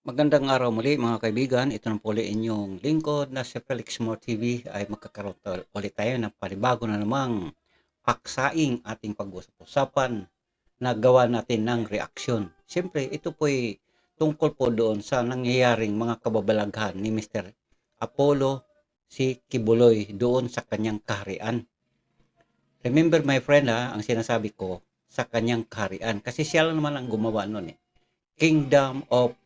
Magandang araw muli mga kaibigan. Ito na po ulit inyong lingkod na si Felix More TV ay magkakaroon ulit tayo ng panibago na namang paksaing ating pag-usap-usapan na gawa natin ng reaksyon. Siyempre, ito po ay tungkol po doon sa nangyayaring mga kababalaghan ni Mr. Apollo si Kibuloy doon sa kanyang kaharian. Remember my friend ha, ang sinasabi ko sa kanyang kaharian. Kasi siya lang naman ang gumawa noon eh. Kingdom of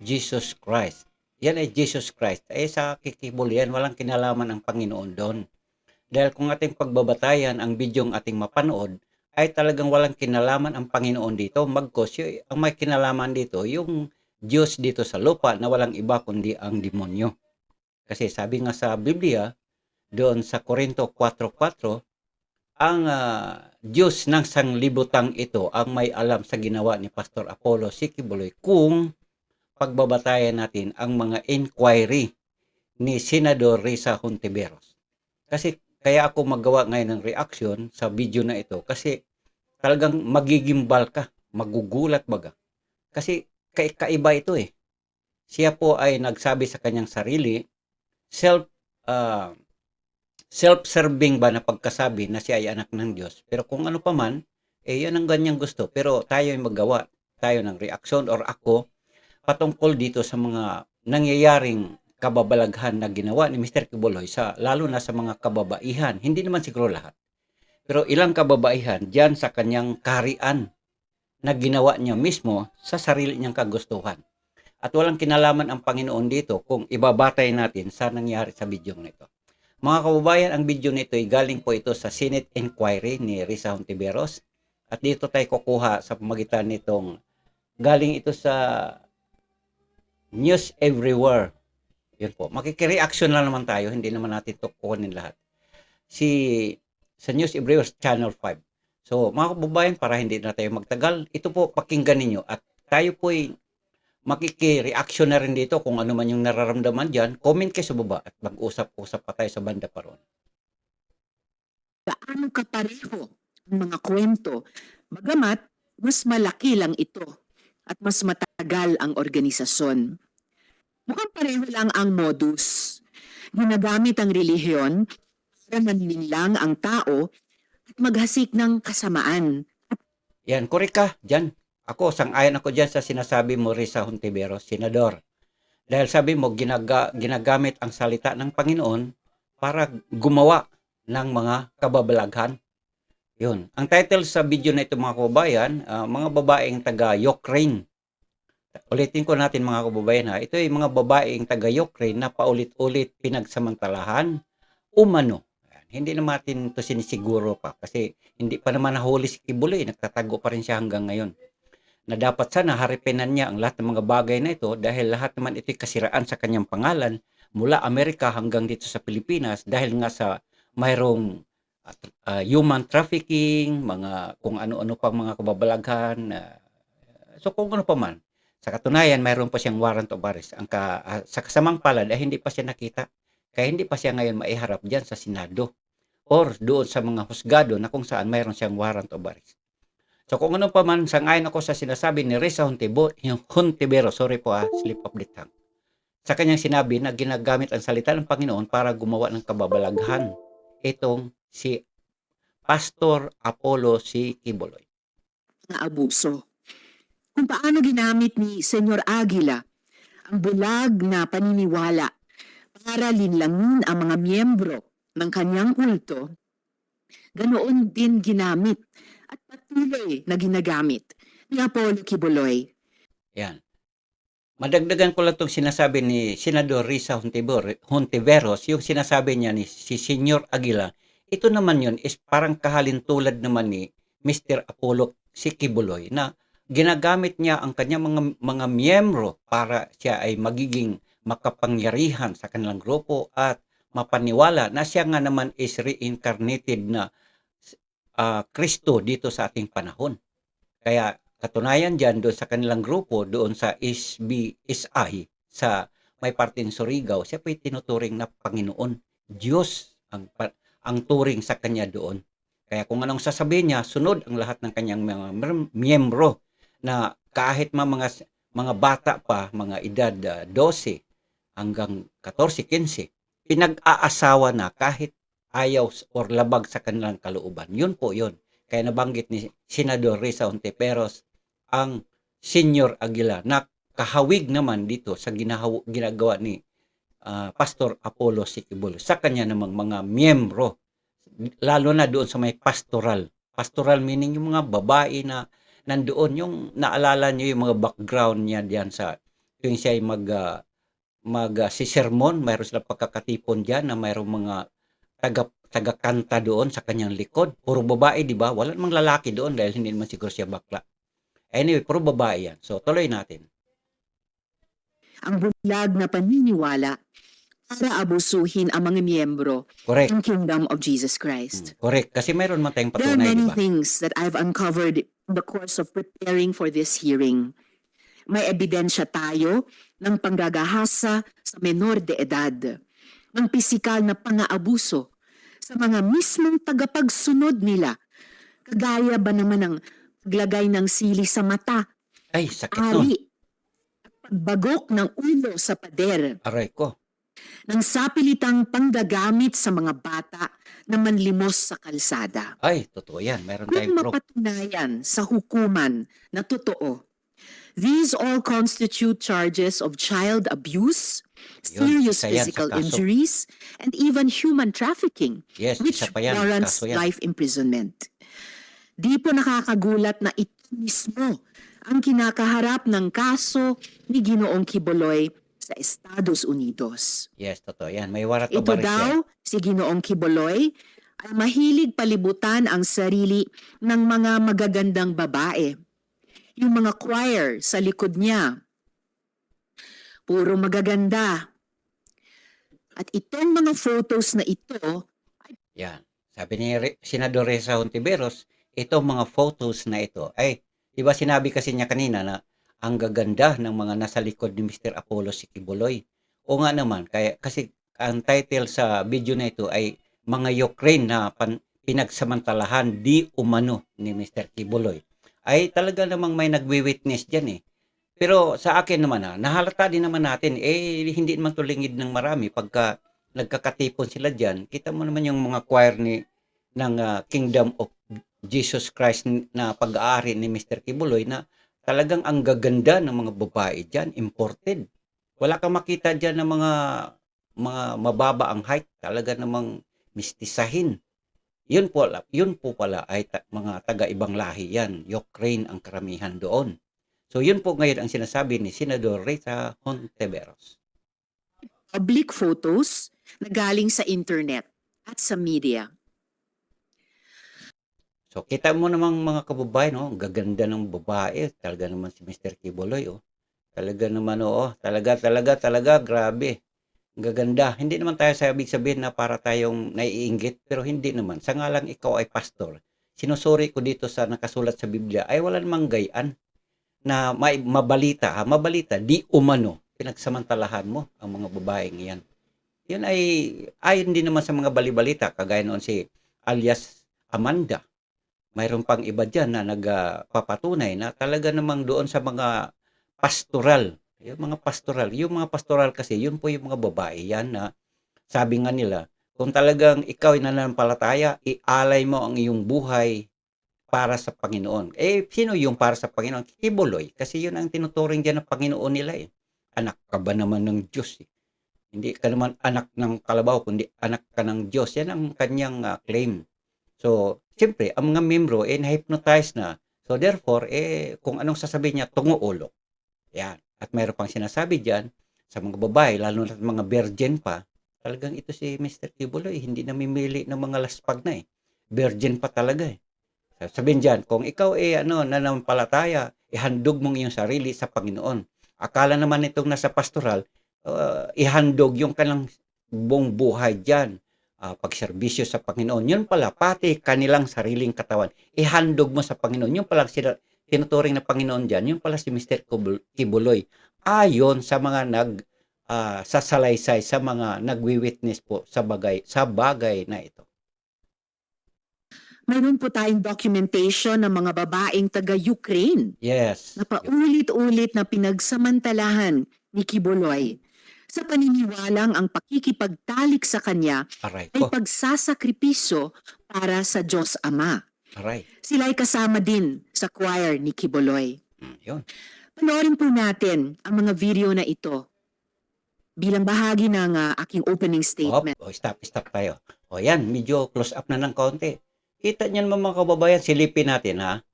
Jesus Christ. Yan ay Jesus Christ. Eh sa kikibol yan, walang kinalaman ang Panginoon doon. Dahil kung ating pagbabatayan ang bidyong ating mapanood, ay talagang walang kinalaman ang Panginoon dito. Magkos, ang may kinalaman dito, yung Diyos dito sa lupa na walang iba kundi ang demonyo. Kasi sabi nga sa Biblia, doon sa Korinto 4.4, ang ah, Diyos ng sanglibutang ito ang may alam sa ginawa ni Pastor Apollo Sikibuloy kung pagbabatayan natin ang mga inquiry ni Senador Risa Hontiveros. Kasi kaya ako magawa ngayon ng reaction sa video na ito kasi talagang magigimbal ka, magugulat baga. Kasi ka- kaiba ito eh. Siya po ay nagsabi sa kanyang sarili, self ah, self-serving ba na pagkasabi na siya ay anak ng Diyos. Pero kung ano pa man, eh yan ang ganyang gusto. Pero tayo ay magawa tayo ng reaction or ako patungkol dito sa mga nangyayaring kababalaghan na ginawa ni Mr. Kibuloy sa lalo na sa mga kababaihan. Hindi naman siguro lahat. Pero ilang kababaihan diyan sa kanyang kaharian na ginawa niya mismo sa sarili niyang kagustuhan. At walang kinalaman ang Panginoon dito kung ibabatay natin sa nangyari sa video nito. Mga kababayan, ang video nito ay galing po ito sa Senate Inquiry ni Risa Hontiveros. At dito tayo kukuha sa pamagitan nitong galing ito sa News Everywhere. Yun po. Makikireaction lang naman tayo. Hindi naman natin ito kukunin lahat. Si sa News Everywhere Channel 5. So, mga kababayan, para hindi na tayo magtagal, ito po pakinggan ninyo at tayo po ay makiki-reaction na rin dito kung ano man yung nararamdaman dyan. Comment kayo sa baba at mag-usap-usap pa tayo sa banda pa ron. gaano kapareho ang mga kwento, bagamat mas malaki lang ito at mas matagal ang organisasyon. Mukhang pareho lang ang modus. Ginagamit ang relihiyon para manlinlang ang tao at maghasik ng kasamaan. Yan, korek ka, dyan. Ako, sang-ayon ako dyan sa sinasabi mo, Risa Hontiveros, Senador. Dahil sabi mo, ginaga, ginagamit ang salita ng Panginoon para gumawa ng mga kababalaghan. Yun. Ang title sa video na ito, mga kababayan, ah, mga babaeng taga Ukraine. Ulitin ko natin mga kababayan ha. Ito ay mga babaeng taga Ukraine na paulit-ulit pinagsamantalahan umano. Hindi naman natin ito sinisiguro pa kasi hindi pa naman nahuli si Kibuloy. Nagtatago pa rin siya hanggang ngayon. Na dapat sana haripinan niya ang lahat ng mga bagay na ito dahil lahat naman ito'y kasiraan sa kanyang pangalan mula Amerika hanggang dito sa Pilipinas dahil nga sa mayroong uh, human trafficking, mga kung ano-ano pang mga kababalaghan. uh, so kung ano pa man. Sa katunayan, mayroon pa siyang warrant of arrest. Ang ka, ah, sa kasamang palad ay hindi pa siya nakita. Kaya hindi pa siya ngayon maiharap diyan sa Senado or doon sa mga husgado na kung saan mayroon siyang warrant of arrest. So kung ano pa man, sangayon ako sa sinasabi ni Risa Hontibo, yung Hontivero, sorry po ah, slip of the tongue. Sa kanyang sinabi na ginagamit ang salita ng Panginoon para gumawa ng kababalaghan. Itong si Pastor Apollo si Kibuloy. na abuso. Kung paano ginamit ni Senyor Aguila ang bulag na paniniwala para linlangin ang mga miyembro ng kanyang kulto, ganoon din ginamit at patuloy na ginagamit ni Apollo Kibuloy. Yan. Madagdagan ko lang itong sinasabi ni Senador Risa Hontiver- Hontiveros, yung sinasabi niya ni si Senyor Aguila, ito naman yun is parang kahalintulad naman ni Mr. Apollo si Kibuloy na ginagamit niya ang kanyang mga, mga miyembro para siya ay magiging makapangyarihan sa kanilang grupo at mapaniwala na siya nga naman is reincarnated na Kristo dito sa ating panahon. Kaya katunayan dyan doon sa kanilang grupo, doon sa SBSI, sa may parting Surigao, siya po'y tinuturing na Panginoon. Diyos ang, ang turing sa kanya doon. Kaya kung anong sasabihin niya, sunod ang lahat ng kanyang mga miyembro na kahit ma mga mga bata pa, mga edad ah, 12 hanggang 14, 15, pinag-aasawa na kahit ayaw or labag sa kanilang kalooban. Yun po yun. Kaya nabanggit ni Senador Risa Ontiveros ang Senior Aguila na kahawig naman dito sa ginahaw- ginagawa ni ah, Pastor Apollo Siquibul sa kanya namang mga miyembro lalo na doon sa may pastoral pastoral meaning yung mga babae na nandoon. Yung naalala niyo yung mga background niya diyan sa tuwing siya ay mag ah, mag ah, si sermon mayroon sila pagkakatipon diyan na mayroong mga taga tagakanta doon sa kanyang likod. Puro babae di ba? Wala namang lalaki doon dahil hindi naman siguro siya bakla. Anyway puro babae yan. So tuloy natin. Ang bulag na paniniwala para abusuhin ang mga miyembro correct. ng Kingdom of Jesus Christ. correct. Kasi mayroon man tayong There are patunay many ba? things that I've uncovered the course of preparing for this hearing. May ebidensya tayo ng panggagahasa sa menor de edad, ng pisikal na pang-aabuso sa mga mismong tagapagsunod nila. Kagaya ba naman ng paglagay ng sili sa mata, ay sakit no ari, at pagbagok ng ulo sa pader, aray ko ng sapilitang panggagamit sa mga bata na manlimos sa kalsada. ay totoo yan mayroon Kung tayong proof mapatunayan sa hukuman na totoo, these all constitute charges of child abuse, Yun, serious isa yan sa physical kaso. injuries, and even human trafficking, yes which isa pa yan warrants kaso yan life imprisonment. Di po nakakagulat na ito mismo ang kinakaharap ng kaso ni Ginoong Kiboloy sa Estados Unidos. Yes, totoo yan. May warat Ito baris daw, yan. si Ginoong Kiboloy, ay mahilig palibutan ang sarili ng mga magagandang babae. Yung mga choir sa likod niya. Puro magaganda. At itong mga photos na ito, Yan. Sabi ni Senador Reza Hontiveros, itong mga photos na ito, ay, di ba sinabi kasi niya kanina na ang gaganda ng mga nasa likod ni Mr. Apollo Sikibuloy. O nga naman, kaya, kasi ang title sa video na ito ay mga Ukraine na pan, pinagsamantalahan di umano ni Mr. Kibuloy. Ay talaga namang may nagwi-witness dyan eh. Pero sa akin naman ha, nahalata din naman natin, eh hindi naman tulingid ng marami pagka nagkakatipon sila dyan. Kita mo naman yung mga choir ni, ng ah, Kingdom of Jesus Christ na pag-aari ni Mr. Kibuloy na talagang ang gaganda ng mga babae dyan, imported. Wala kang makita dyan ng mga mga mababa ang height, talaga namang mistisahin. Yun po, yun po pala ay ta- mga taga-ibang lahi yan. Ukraine ang karamihan doon. So yun po ngayon ang sinasabi ni Senador Rita Hontiveros. public photos na galing sa internet at sa media. So kita mo namang mga kababayan, no? ang gaganda ng babae. Talaga naman si Mr. Kibuloy, oh. Talaga naman, oo. Talaga, talaga, talaga, grabe. Gaganda. Hindi naman tayo sabig sabihin na para tayong naiinggit, pero hindi naman. Sa nga lang ikaw ay pastor. Sinusuri ko dito sa nakasulat sa Biblia, ay wala namang gayaan na may, mabalita, ha? mabalita, di umano, pinagsamantalahan mo ang mga babaeng yan. Yun ay, ayon din naman sa mga balibalita, kagaya noon si alias Amanda mayroon pang iba dyan na nagpapatunay na talaga namang doon sa mga pastoral, yung mga pastoral, yung mga pastoral kasi, yun po yung mga babae yan na sabi nga nila, kung talagang ikaw ay nananampalataya, ialay mo ang iyong buhay para sa Panginoon. Eh, sino yung para sa Panginoon? Kibuloy. Kasi yun ang tinuturing dyan ng Panginoon nila eh. Anak ka ba naman ng Diyos eh. Hindi ka naman anak ng kalabaw, kundi anak ka ng Diyos. Yan ang kanyang ah, claim. So, siyempre, ang mga membro, eh, na-hypnotize na. So, therefore, eh, kung anong sasabihin niya, tungo ulo. Yan. At mayroon pang sinasabi dyan, sa mga babae, lalo na mga virgin pa, talagang ito si Mr. Kibuloy, hindi namimili ng mga laspag na eh. Virgin pa talaga eh. Sabihin dyan, kung ikaw eh, ano, nanampalataya, ihandog mong iyong sarili sa Panginoon. Akala naman itong nasa pastoral, uh, ihandog yung kanilang buong buhay dyan uh, pagserbisyo sa Panginoon. Yun pala, pati kanilang sariling katawan. Ihandog mo sa Panginoon. Yung pala sila, tinuturing na Panginoon dyan, yung pala si Mr. Kibul- Kibuloy. Ayon sa mga nag ah, sasalaysay, sa mga nagwi-witness po sa bagay, sa bagay na ito. mayroon po tayong documentation ng mga babaeng taga-Ukraine Yes. na paulit-ulit na pinagsamantalahan ni Kibuloy sa paniniwalang ang pakikipagtalik sa kanya Aray ay ko. pagsasakripiso para sa Diyos Ama. Aray. Sila ay kasama din sa choir ni Kibuloy. Mm, Yun. Panoorin po natin ang mga video na ito bilang bahagi ng ah, aking opening Hop. statement. O, stop, stop tayo. O yan, medyo close up na ng kaunti. Kita niyan mga kababayan, silipin natin ha.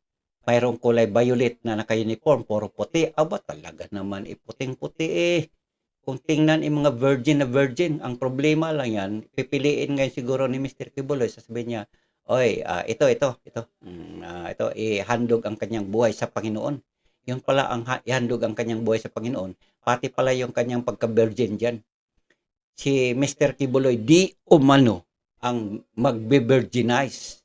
Mayroong kulay violet na naka-uniform, puro puti. Aba, talaga naman, iputing-puti eh. Kung tingnan yung mga virgin na virgin, ang problema lang yan, pipiliin ngayon siguro ni Mr. Kibuloy, sasabihin niya, Oy, ah, ito, ito, ito, mm, ah, ito, ihandog ang kanyang buhay sa Panginoon. Yun pala ang ha- ihandog ang kanyang buhay sa Panginoon. Pati pala yung kanyang pagka-virgin dyan si Mr. Kibuloy di umano ang magbe-virginize.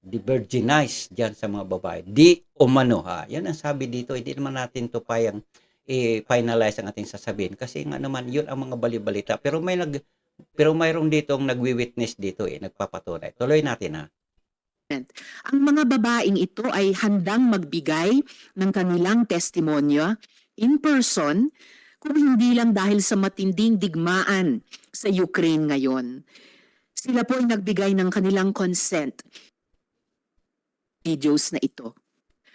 Di-virginize dyan sa mga babae. Di umano ha. Yan ang sabi dito. Hindi naman natin to payang i-finalize ang ating sasabihin. Kasi nga naman, yun ang mga balibalita. Pero may nag pero mayroong dito ang nagwi-witness dito eh, nagpapatunay. Tuloy natin ha. Ang mga babaeng ito ay handang magbigay ng kanilang testimonya in person kung hindi lang dahil sa matinding digmaan sa Ukraine ngayon. Sila po ay nagbigay ng kanilang consent videos na ito.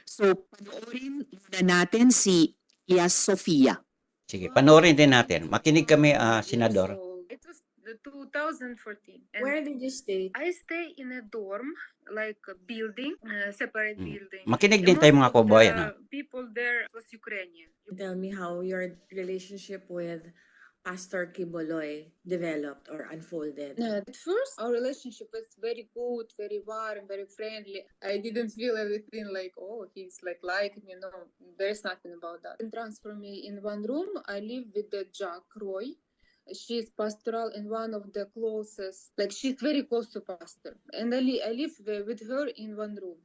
So, panoorin muna natin si Yas Sofia. Sige, panoorin din natin. Makinig kami, ah, Senador. So it was the 2014. And Where did you stay? I stay in a dorm, like a building, uh, separate Mm. building. Makinig And din tayo most mga of ha. the People there was Ukrainian. Tell me how your relationship with Pastor Kiboloy developed or unfolded. Uh, at first, our relationship was very good, very warm, very friendly. I didn't feel everything like, oh, he's like like me. No, there's nothing about that. And transfer me in one room. I live with the Jack Roy. She's pastoral in one of the closest, like she's very close to pastor, and I, li- I live with her in one room.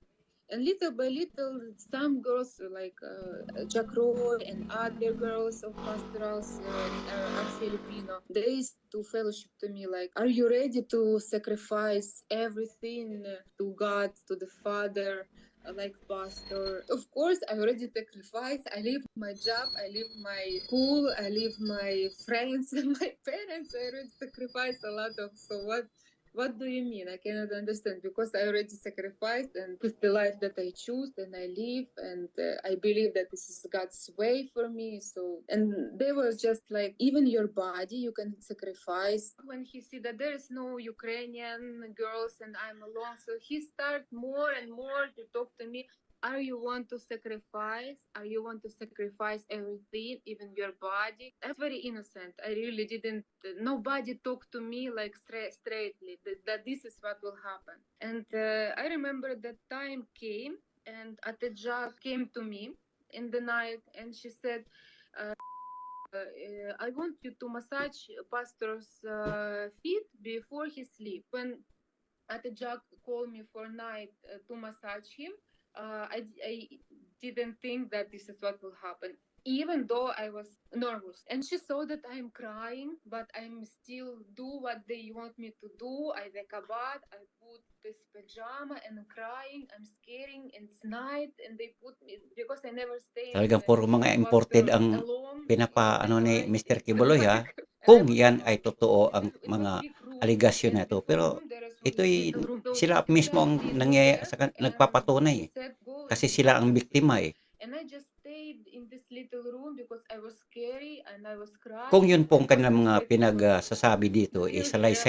And little by little, some girls like uh, Jack Roy and other girls of pastorals uh, are Filipino. They used to fellowship to me like, "Are you ready to sacrifice everything to God, to the Father?" uh, Like pastor, of course, I already sacrificed. I leave my job, I leave my school, I leave my friends and my parents. I already sacrificed a lot of. So what? What do you mean? I cannot understand because I already sacrificed and it's the life that I choose and I live and uh, I believe that this is God's way for me. So and they were just like even your body you can sacrifice. When he see that there is no Ukrainian girls and I'm alone, so he start more and more to talk to me. Are you want to sacrifice? Are you want to sacrifice everything, even your body? I'm very innocent. I really didn't. Nobody talked to me like straight, straightly that, that this is what will happen. And uh, I remember that time came, and Atejah came to me in the night, and she said. Uh, uh, I want you to massage pastor's uh, feet before he sleep. When Atejak called me for night uh, to massage him, uh, I, I didn't think that this is what will happen even though i was nervous and she saw that i'm crying but i'm still do what they want me to do i wake up i put this pajama and I'm crying i'm scaring and it's night and they put me because i never stay the puro mga imported ang pinapa- in ano ni. Mr. Kibuloy, ha? Kung yan ay totoo ang mga aligasyon na ito. Pero room. So sila mismo ang said, "Please go nangyay there," sa kan- and nagpapatunay she eh. said, "Go Kasi sila ang there." biktima eh. And I just stayed in this little room because I was scary and I was crying. Kung yun pong kanilang mga pinagsasabi dito, feel eh,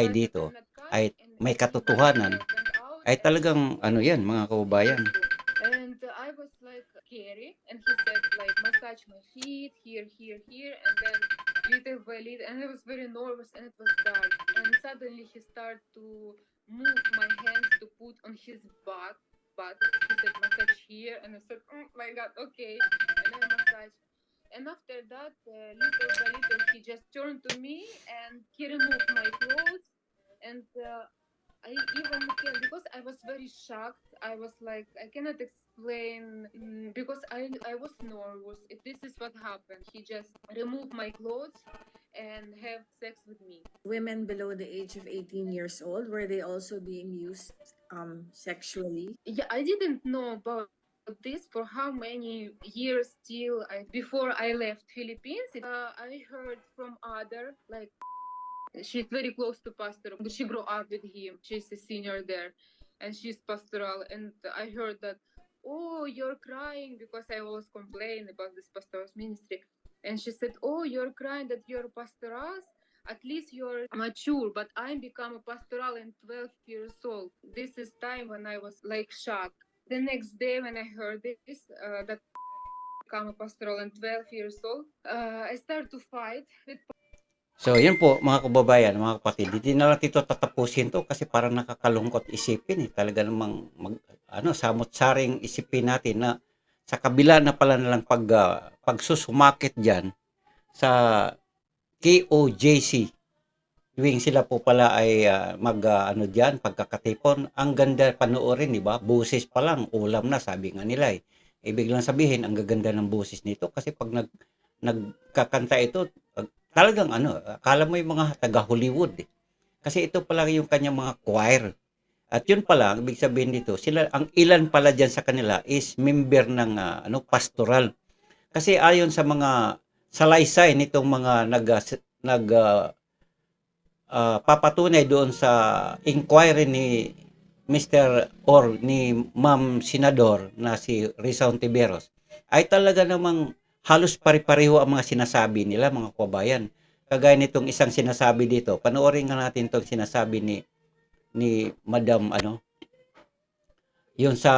dito, ay may katotohanan, ay talagang ano yan, mga room. And uh, I was like scary and he said like massage my feet here, here, here and then little by little and I was very nervous and it was dark and suddenly he started to move my hands to put on his butt but he said massage here and I said oh my god okay and I massage and after that uh, little by little he just turned to me and he removed my clothes and uh, I even because I was very shocked. I was like I cannot explain mm, because I I was nervous. If this is what happened, he just removed my clothes and have sex with me. Women below the age of 18 years old, were they also being used um, sexually? Yeah, I didn't know about this for how many years till I, before I left Philippines. Uh, I heard from other like she's very close to pastor. She grew up with him. She's a senior there, and she's pastoral. And I heard that oh you're crying because I always complain about this pastor's ministry. And she said, "Oh, you're crying that you're pastoral. At least you're mature, but I become a pastoral in 12 years old. This is time when I was like shocked. The next day when I heard this, uh, that become a pastoral in 12 years old, uh, I started to fight with So, yun po mga kababayan, mga kapatid. Hindi na natin ito tatapusin to kasi parang nakakalungkot isipin. Eh. Talaga namang mag, ano, samot-saring isipin natin na sa kabila na pala nalang pag, ah, pagsusumakit dyan sa KOJC tuwing sila po pala ay ah, mag ah, ano diyan pagkakatipon ang ganda panoorin di ba busis pa lang ulam na sabi nga nila eh ibig lang sabihin ang gaganda ng busis nito kasi pag nag nagkakanta ito talagang ano akala mo yung mga taga Hollywood eh. kasi ito pala yung kanyang mga choir at yun pala ibig sabihin dito sila ang ilan pala diyan sa kanila is member ng ah, ano pastoral kasi ayon sa mga salaysay nitong mga nag ah, nag ah, ah, papatunay doon sa inquiry ni Mr. or ni Ma'am Senador na si Rizal Tiberos ay talaga namang halos pare-pareho ang mga sinasabi nila mga kabayan. Kagaya nitong isang sinasabi dito, panoorin nga natin itong sinasabi ni ni Madam ano yung sa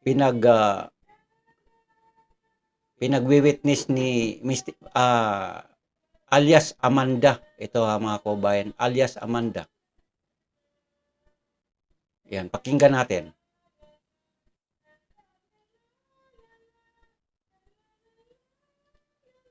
pinag ah, pinagwi-witness ni Mr. ah, alias Amanda. Ito ha mga kabayan, alias Amanda. Yan, pakinggan natin.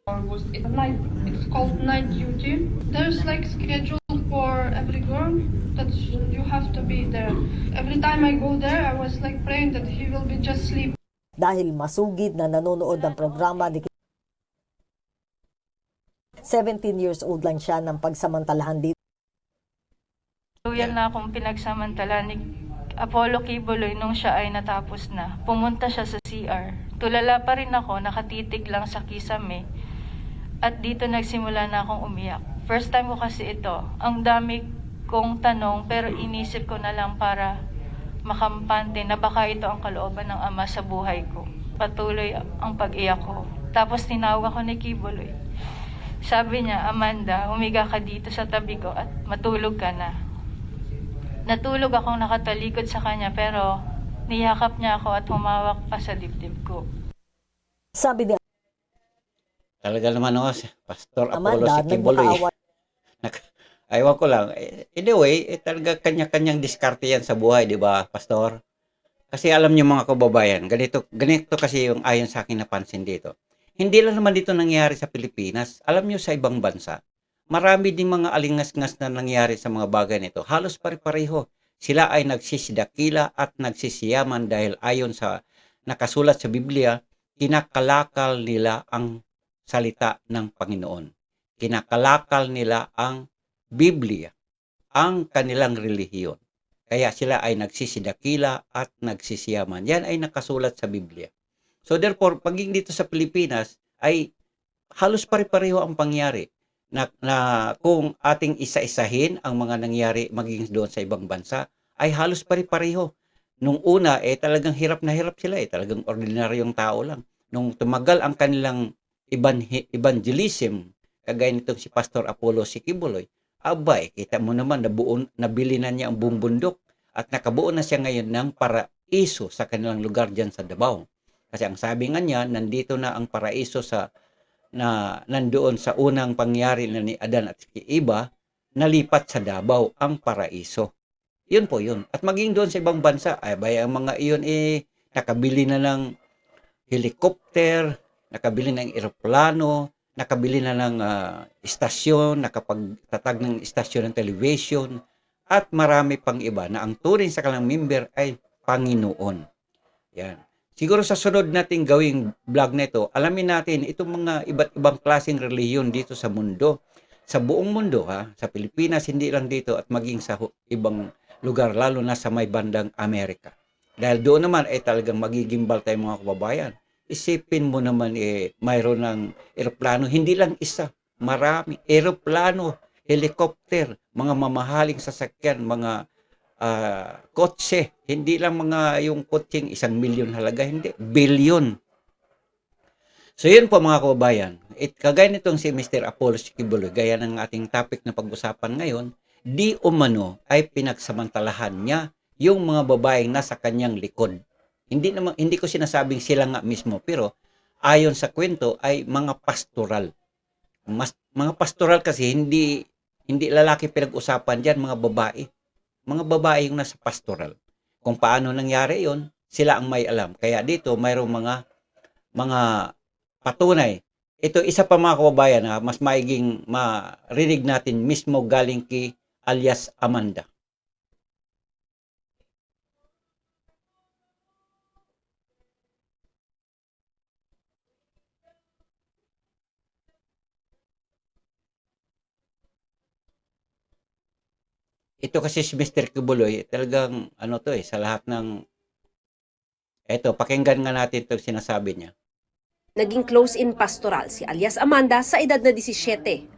Or was it night it's called night duty there's like schedule for every girl that you have to be there every time i go there i was like praying that he will be just sleep dahil masugid na nanonood ng programa ni 17 years old lang siya ng pagsamantalahan dito. Tuluyan na akong pinagsamantala ni Apollo Kibuloy nung siya ay natapos na. Pumunta siya sa CR. Tulala pa rin ako, nakatitig lang sa kisame. At dito nagsimula na akong umiyak. First time ko kasi ito. Ang dami kong tanong pero inisip ko na lang para makampante na baka ito ang kalooban ng ama sa buhay ko. Patuloy ang pag-iyak ko. Tapos tinawag ako ni Kibuloy. Sabi niya, Amanda, humiga ka dito sa tabi ko at matulog ka na. Natulog akong nakatalikod sa kanya pero niyakap niya ako at humawak pa sa dibdib ko. Sabi ni Talaga naman ako, si Pastor Apollo Amanda, si Kibuloy. Aywan ko lang. Anyway, eh, talaga kanya-kanyang diskarte yan sa buhay, di ba, Pastor? Kasi alam niyo mga kababayan, ganito, ganito kasi yung ayon sa akin napansin dito. Hindi lang naman dito nangyayari sa Pilipinas. Alam niyo sa ibang bansa, marami din mga alingas-ngas na nangyayari sa mga bagay nito. Halos pare-pareho. Sila ay nagsisidakila at nagsisiyaman dahil ayon sa nakasulat sa Biblia, kinakalakal nila ang salita ng Panginoon. Kinakalakal nila ang Biblia, ang kanilang relihiyon. Kaya sila ay nagsisidakila at nagsisiyaman. Yan ay nakasulat sa Biblia. So therefore, paging dito sa Pilipinas ay halos pare-pareho ang pangyari na, na kung ating isa-isahin ang mga nangyari maging doon sa ibang bansa ay halos pare-pareho. Nung una, eh talagang hirap na hirap sila eh. Talagang ordinaryong tao lang. Nung tumagal ang kanilang evangelism, kagaya nitong si Pastor Apollo Sikibuloy, abay, kita mo naman, nabuo, nabili na niya ang buong bundok at nakabuo na siya ngayon ng paraiso sa kanilang lugar dyan sa Davao. Kasi ang sabi nga niya, nandito na ang paraiso sa na nandoon sa unang pangyari na ni Adan at si Iba, nalipat sa Davao ang paraiso. Yun po yun. At maging doon sa ibang bansa, ay bay ang mga iyon eh, nakabili na ng helicopter, nakabili ng eroplano, nakabili na ng ah, istasyon, nakapagtatag ng istasyon ng television, at marami pang iba na ang turing sa kanilang member ay Panginoon. Yan. Siguro sa sunod nating gawing vlog na ito, alamin natin itong mga iba't ibang klaseng reliyon dito sa mundo. Sa buong mundo, ha? Sa Pilipinas, hindi lang dito at maging sa ibang lugar, lalo na sa may bandang Amerika. Dahil doon naman ay talagang magigimbal tayo mga kababayan. Isipin mo naman eh, mayroon ng eroplano, hindi lang isa, marami. Eroplano, helicopter, mga mamahaling sasakyan, mga ah, kotse, hindi lang mga yung kotseng isang milyon halaga, hindi, bilyon. So yun po mga kababayan, it, kagaya nitong si Mr. Apollo Sikibuloy, gaya ng ating topic na pag-usapan ngayon, di umano ay pinagsamantalahan niya yung mga babaeng nasa kanyang likod. Hindi naman hindi ko sinasabing sila nga mismo, pero ayon sa kwento ay mga pastoral. Mas, mga pastoral kasi hindi hindi lalaki pinag-usapan diyan, mga babae. Mga babae yung nasa pastoral. Kung paano nangyari yon, sila ang may alam. Kaya dito mayroong mga mga patunay. Ito isa pa mga kababayan na mas maiging marinig natin mismo galing kay alias Amanda. Ito kasi si Mr. Kibuloy, talagang ano to eh, sa lahat ng Eto, pakinggan nga natin itong sinasabi niya. Naging close-in pastoral si alias Amanda sa edad na 17.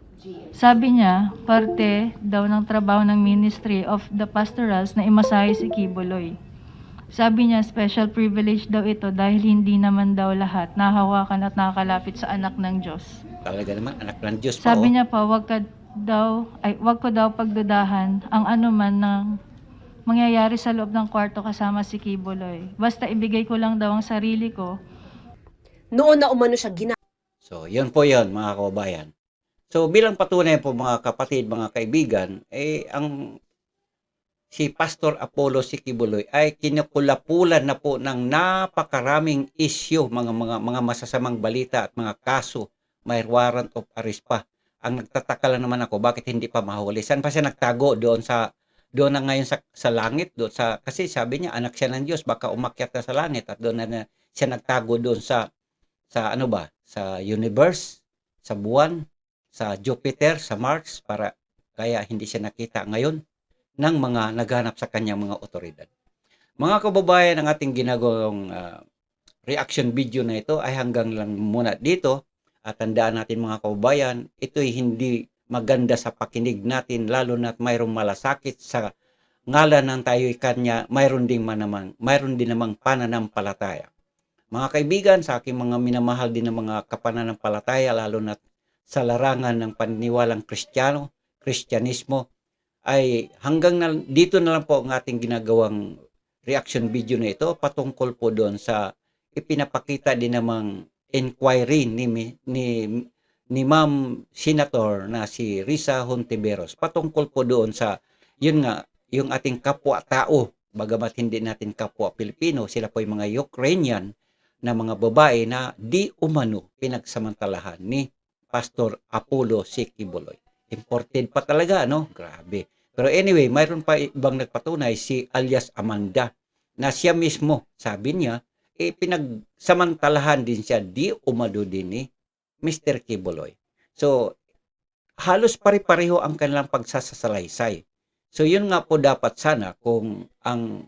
Sabi niya, parte daw ng trabaho ng Ministry of the Pastorals na imasahe si Kibuloy. Sabi niya, special privilege daw ito dahil hindi naman daw lahat nahawakan at nakakalapit sa anak ng Diyos. Talaga naman, anak ng Diyos pa. Sabi oh. niya pa, wag ka daw, ay, wag ko daw pagdudahan ang anuman ng mangyayari sa loob ng kwarto kasama si Kibuloy. Basta ibigay ko lang daw ang sarili ko Noon na umano siya ginamit So, yun po yun, mga kababayan. So, bilang patunay po mga kapatid, mga kaibigan, eh, ang si Pastor Apollo Sikibuloy ay kinukulapulan na po ng napakaraming issue, mga, mga, mga masasamang balita at mga kaso, may warrant of arrest pa. Ang nagtataka lang naman ako, bakit hindi pa mahuli? Saan pa siya nagtago? Doon sa doon na ngayon sa, sa langit? Doon sa kasi sabi niya anak siya ng Diyos baka umakyat na sa langit at doon na, na siya nagtago doon sa sa ano ba? Sa universe sa buwan sa Jupiter sa Mars para kaya hindi siya nakita ngayon ng mga naghanap sa kanyang mga otoridad. Mga kababayan ang ating ginagawang ah, reaction video na ito ay hanggang lang muna dito at tandaan natin mga kababayan ito'y hindi maganda sa pakinig natin lalo na't mayroong malasakit sa ngalan ng tayo'y kanya mayroon ding manamang mayroon din namang pananampalataya. Mga kaibigan, sa aking mga minamahal din ng mga kapananampalataya, lalo na sa larangan ng paniniwalang kristyano, kristyanismo, ay hanggang na, dito na lang po ang ating ginagawang reaction video na ito patungkol po doon sa ipinapakita din namang inquiry ni, ni, ni Ma'am Senator na si Risa Hontiveros patungkol po doon sa yun nga yung ating kapwa-tao bagamat hindi natin kapwa Pilipino sila po yung mga Ukrainian na mga babae na di umano pinagsamantalahan ni Pastor Apollo Sikibuloy. Imported pa talaga, no? Grabe. Pero anyway, mayroon pa ibang nagpatunay si alias Amanda na siya mismo, sabi niya, eh, pinagsamantalahan din siya di umano din ni Mr. Kibuloy. So, halos pare-pareho ang kanilang pagsasasalaysay. So, yun nga po dapat sana kung ang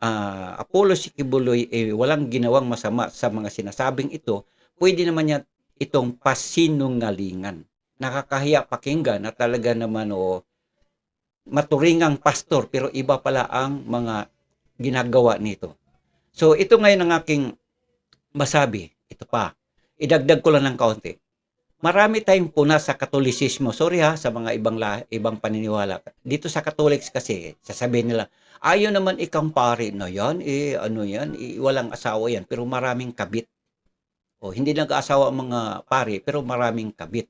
ah, Apollo Sikibuloy eh, walang ginawang masama sa mga sinasabing ito, pwede naman niya itong pasinungalingan. Nakakahiya pakinggan na talaga naman o maturingang pastor pero iba pala ang mga ginagawa nito. So ito ngayon ang aking masabi. Ito pa. Idagdag ko lang ng kaunti. Marami tayong puna sa Katolisismo. Sorry ha, sa mga ibang la, ibang paniniwala. Dito sa Catholics kasi, sasabihin nila, ayaw naman ikang pare na yan, eh, ano yan, eh, walang asawa yan, pero maraming kabit. O, hindi nag-aasawa ang mga pare, pero maraming kabit.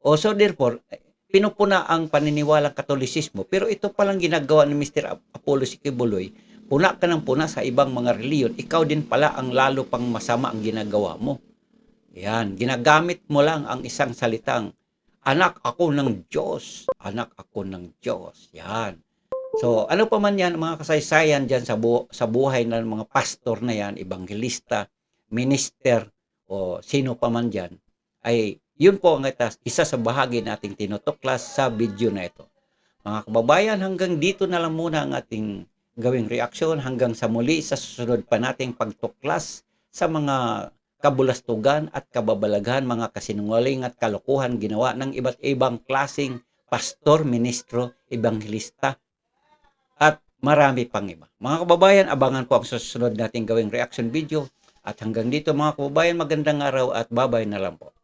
O, so therefore, pinupuna ang paniniwalang Katolisismo, pero ito palang ginagawa ni Mr. Apollo Sikibuloy, puna ka ng puna sa ibang mga reliyon, ikaw din pala ang lalo pang masama ang ginagawa mo. Yan, ginagamit mo lang ang isang salitang, anak ako ng Diyos, anak ako ng Diyos. Yan. So, ano pa man yan, mga kasaysayan dyan sa, bu- sa buhay ng mga pastor na yan, evangelista, minister, o sino pa man dyan, ay yun po ang ita- isa sa bahagi nating tinutuklas sa video na ito. Mga kababayan, hanggang dito na lang muna ang ating gawing reaksyon hanggang sa muli sa susunod pa nating pagtuklas sa mga kabulastugan at kababalaghan, mga kasinungaling at kalokohan ginawa ng iba't ibang klasing pastor, ministro, ebanghelista at marami pang iba. Mga kababayan, abangan po ang susunod nating gawing reaction video at hanggang dito mga kababayan, magandang araw at babay na lang po.